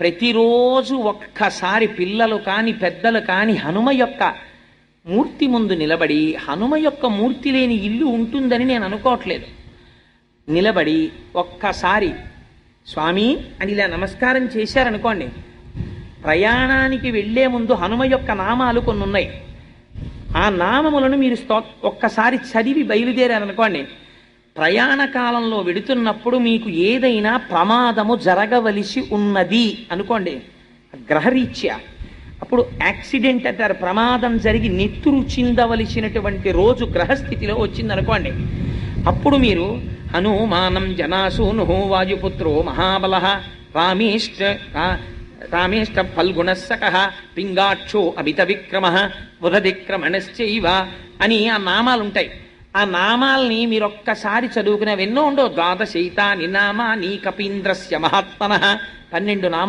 ప్రతిరోజు ఒక్కసారి పిల్లలు కాని పెద్దలు కాని హనుమ యొక్క మూర్తి ముందు నిలబడి హనుమ యొక్క మూర్తి లేని ఇల్లు ఉంటుందని నేను అనుకోవట్లేదు. నిలబడి ఒక్కసారి స్వామి అని ఇలా నమస్కారం చేశారనుకోండి ప్రయాణానికి వెళ్ళే ముందు హనుమ యొక్క నామాలు కొన్ని ఉన్నాయి ఆ నామములను మీరు స్తో ఒక్కసారి చదివి బయలుదేరారనుకోండి ప్రయాణ కాలంలో వెడుతున్నప్పుడు మీకు ఏదైనా ప్రమాదము జరగవలసి ఉన్నది అనుకోండి. గ్రహరీత్యా. అప్పుడు యాక్సిడెంట్ అంటారు. ప్రమాదం జరిగి నెత్తురు చిందవలసినటువంటి రోజు గ్రహస్థితిలో వచ్చిందనుకోండి. అప్పుడు మీరు హనుమానం జనాసూను వాయుపుత్రో మహాబల రామేష్ట రామేష్ట ఫల్గుణస్సక పింగాక్షో అమిత విక్రమ బుధదిక్రమణశ్చైవ అని ఆ నామాలు ఉంటాయి ఆ నామాల్ని మీరు ఒక్కసారి చదువుకునేవి ఎన్నో ఉండవు. ద్వాదశైతాని నామా నీ కపీంద్రస్య మహాత్మన. పన్నెండు నామాలు